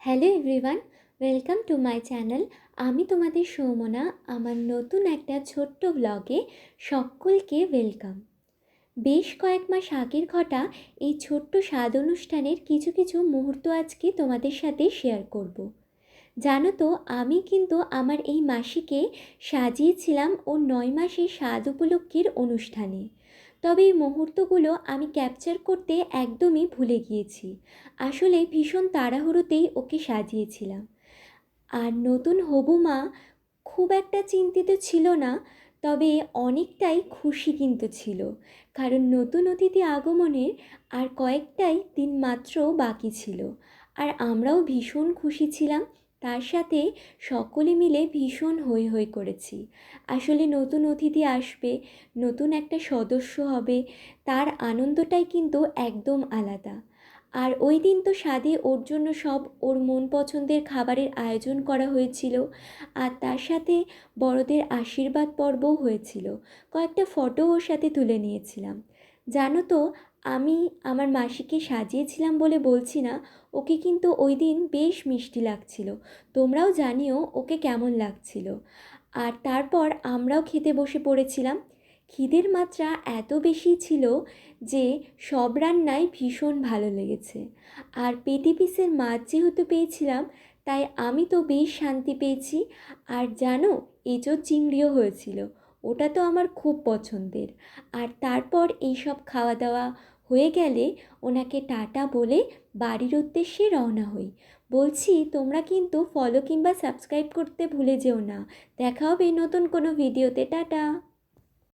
Hello everyone, welcome to my channel. আমি তোমাদের সৌমনা, আমার নতুন একটা ছোট্ট ব্লগে সকলকে ওয়েলকাম। বেশ কয়েক মাস আগের ঘটা এই ছোট্ট স্বাদ অনুষ্ঠানের কিছু কিছু মুহূর্ত আজকে তোমাদের সাথে শেয়ার করব। জানো তো, আমি কিন্তু আমার এই মাসিকে সাজিয়েছিলাম ও নয় মাসের স্বাদ উপলক্ষের অনুষ্ঠানে। তবে এই মুহূর্তগুলো আমি ক্যাপচার করতে একদমই ভুলে গিয়েছি। আসলে ভীষণ তাড়াহুড়োতেই ওকে সাজিয়েছিলাম। আর নতুন হবু মা খুব একটা চিন্তিত ছিল না, তবে অনেকটাই খুশি কিন্তু ছিল। কারণ নতুন অতিথি আগমনের আর কয়েকটাই দিন মাত্র বাকি ছিল। আর আমরাও ভীষণ খুশি ছিলাম তার সাথে সকলে মিলে ভীষণ হই হই করেছি। আসলে নতুন অতিথি আসবে, নতুন একটা সদস্য হবে, তার আনন্দটাই কিন্তু একদম আলাদা। আর ওই দিন তো স্বাদে ওর জন্য সব ওর মন পছন্দের খাবারের আয়োজন করা হয়েছিল, আর তার সাথে বড়দের আশীর্বাদ পর্বও হয়েছিল। কয়েকটা ফটো ওর সাথে তুলে নিয়েছিলাম। জানো তো, আমি আমার মাসিকে সাজিয়েছিলাম বলে বলছি না, ওকে কিন্তু ওই দিন বেশ মিষ্টি লাগছিল। তোমরাও জানিও ওকে কেমন লাগছিল। আর তারপর আমরাও খেতে বসে পড়েছিলাম। খিদের মাত্রা এত বেশি ছিল যে সব রান্নাই ভীষণ ভালো লেগেছে। আর পেটি পিসের মাছ যেহেতু পেয়েছিলাম, তাই আমি তো বেশ শান্তি পেয়েছি। আর জানো এঁচোর চিংড়িও হয়েছিল। ওটা তো আমার খুব পছন্দের। আর তারপর এইসব খাওয়া দাওয়া হয়ে গেলে ওনাকে টাটা বলে বাড়ির উদ্দেশ্যে রওনা হই। বলছি, তোমরা কিন্তু ফলো কিংবা সাবস্ক্রাইব করতে ভুলে যেও না। দেখা হবে নতুন কোনো ভিডিওতে টাটা!